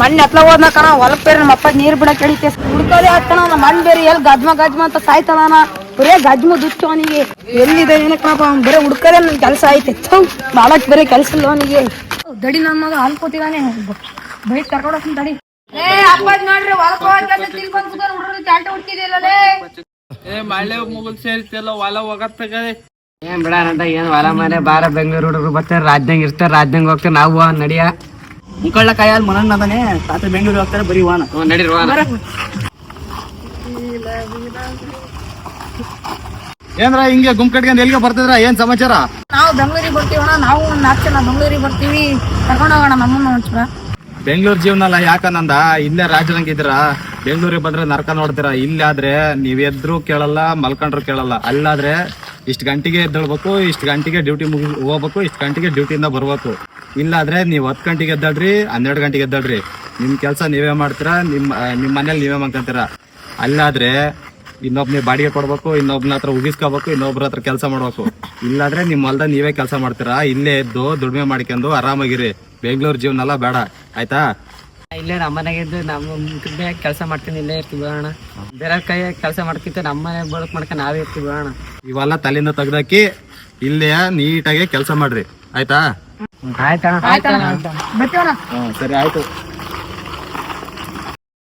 ಮಣ್ಣು ಎತ್ಲ ಹೋದ್ನ ಕಣ ಹೊಲಕ್ ಬೇರೆ ನಮ್ಮ ಅಪ್ಪ ನೀರ್ ಬಿಡಕ್ ಹೇಳಿಕೆ ಹುಡ್ಕೋದೇ ಆಗ್ತಾನ ನಮ್ಮ ಮಣ್ಣ್ ಬೇರೆ ಎಲ್ಲಿ ಗಜ್ಮ ಗಜ್ಮ ಅಂತ ಸಾಯ್ತಾನ ಬರೇ ಗಜ್ಮ ದುಚ್ಚು ಅವನಿಗೆ. ಎಲ್ಲಿದೆ ಏನಕ್ಕಪ್ಪ ಅವ್ನು ಬರೇ ಹುಡ್ಕೋದೇ ನನ್ ಕೆಲಸ ಐತೆ. ಬಾಳಕ್ ಬೇರೆ ಕೆಲಸ ಇಲ್ಲ ಅವನಿಗೆ. ದಡಿ ನನ್ನ ಮಗ ಹಾಲ್ಕೋತಿದಾನೆ. By bike ದಡಿ. ಏ ಅಪ್ಪ ನೋಡ್ರಿ ಹೊಲಕ್ ಹೋಗಕ್ಕೆ ತಿಳ್ಕೊಂಡ್ ಕೂತಾರ ಹುಡುಗರು ಚಾಲ್ಟ ಹುಡ್ಕಿದಿಲ್ಲಲೇ ಏ ಮಳೆ ಮುಗಿಲ್ ಸೇರಿತೆಲ್ಲ ಹೊಲ ಹೋಗತ್ತಾಗ ಏನ್ ಬಿಡ ಏನ್ ಹೊಲ ಮನೆ ಬಾರ ಬೆಂಗಳೂರು ಹುಡುಗರು ಬರ್ತಾರೆ ರಾಜ್ಯಂಗ್ ಇರ್ತಾರೆ ರಾಜ್ಯಂಗ್ ಹೋಗ್ತಾರೆ ನಾವು ನಡಿಯ. ಮುಕ್ಕಳ್ಳ ಕಾಯಲ್ಲಿ ಮನನ್ ಅದಾನೆ ತಾತ ಬೆಂಗಳೂರು ಹೋಗ್ತಾರೆ ಬರೀ ವಾಹನ. ನಡೀರಿ ಏನ್ರ ಹಿಂಗೆ ಗುಂಪ್ ಕಟ್ಕೊಂಡು ಎಲ್ಲಿಗೆ ಬರ್ತಿದ್ರ? ಏನ್ ಸಮಾಚಾರ? ನಾವು ಬೆಂಗಳೂರಿಗೆ ಬರ್ತೀವಣ ನಾವು ಒಂದ್ ನಾಲ್ಕು ಜನ ಬೆಂಗಳೂರಿಗೆ ಬರ್ತೀವಿ. ಕರ್ಕೊಂಡು ಹೋಗೋಣ ನಮ್ಮನ್ನ ಒಂಚೂರ. ಬೆಂಗಳೂರು ಜೀವನ ಅಲ್ಲ ಯಾಕನಂದ ಇಲ್ಲೇ ರಾಜರಂಗಿದ್ರ ಬೆಂಗಳೂರಿಗೆ ಬಂದ್ರೆ ನರ್ಕ ನೋಡ್ತೀರಾ? ಇಲ್ಲಾದ್ರೆ ನೀವ್ ಎದ್ರು ಕೇಳಲ್ಲ ಮಲ್ಕೊಂಡ್ರು ಕೇಳಲ್ಲ. ಅಲ್ಲಾದ್ರೆ ಇಷ್ಟ ಗಂಟೆಗೆ ಎದ್ದೇಳ್ಬೇಕು ಇಷ್ಟ ಗಂಟೆಗೆ ಡ್ಯೂಟಿ ಮುಗಿ ಹೋಗ್ಬೇಕು ಇಷ್ಟ ಗಂಟೆಗೆ ಡ್ಯೂಟಿಯಿಂದ ಬರ್ಬೇಕು. ಇಲ್ಲಾದ್ರೆ ನೀವು ಹತ್ತು ಗಂಟೆಗೆ ಎದ್ದಾಳ್ರಿ ಹನ್ನೆರಡು ಗಂಟೆಗೆ ಎದ್ದಾಳ್ರಿ. ನಿಮ್ಮ ಕೆಲಸ ನೀವೇ ಮಾಡ್ತೀರಾ ನಿಮ್ಮ ನಿಮ್ಮ ನಿಮ್ ಮನೇಲಿ ನೀವೇ ಮಾಡ್ಕೊಂತೀರ? ಅಲ್ಲಾದ್ರೆ ಇನ್ನೊಬ್ನೇ ಬಾಡಿಗೆ ಕೊಡ್ಬೇಕು ಇನ್ನೊಬ್ನ ಹತ್ರ ಉಗಿಸ್ಕೋಬೇಕು ಇನ್ನೊಬ್ರ ಹತ್ರ ಕೆಲಸ ಮಾಡ್ಬೇಕು. ಇಲ್ಲಾದ್ರೆ ನಿಮ್ಮ ಹೊಲ್ದ ನೀವೇ ಕೆಲಸ ಮಾಡ್ತೀರಾ? ಇಲ್ಲೇ ಎದ್ದು ದುಡಿಮೆ ಮಾಡ್ಕೊಂಡು ಆರಾಮಾಗಿರಿ. ಬೆಂಗಳೂರು ಜೀವನ ಎಲ್ಲ ಬೇಡ. ಆಯ್ತಾ? ಇಲ್ಲೇ ನಮ್ಮ ಮನೆಗಿದ್ದು ನಮ್ಮ ಕೆಲಸ ಮಾಡ್ತೀನಿ ಇಲ್ಲೇ ಇರ್ತೀವಿ ಅಣ್ಣ. ಬೇರೆ ಕೈ ಕೆಲಸ ಮಾಡ್ಕಿಂತ ನಮ್ಮ ಮನೆ ಬಳಕ್ ಮಾಡ್ಕೊಂಡು ನಾವೇ ಇರ್ತೀವಿ ಅಣ್ಣ. ಇವೆಲ್ಲ ತಲೆಯಿಂದ ತೆಗ್ದಾಕಿ ಇಲ್ಲೇ ನೀಟಾಗಿ ಕೆಲಸ ಮಾಡ್ರಿ. ಆಯ್ತಾ? ಆಯ್ತಣ್ಣ. ಬರ್ತೀವಣ್ಣ? ಹ್ಮ್, ಸರಿ ಆಯ್ತು.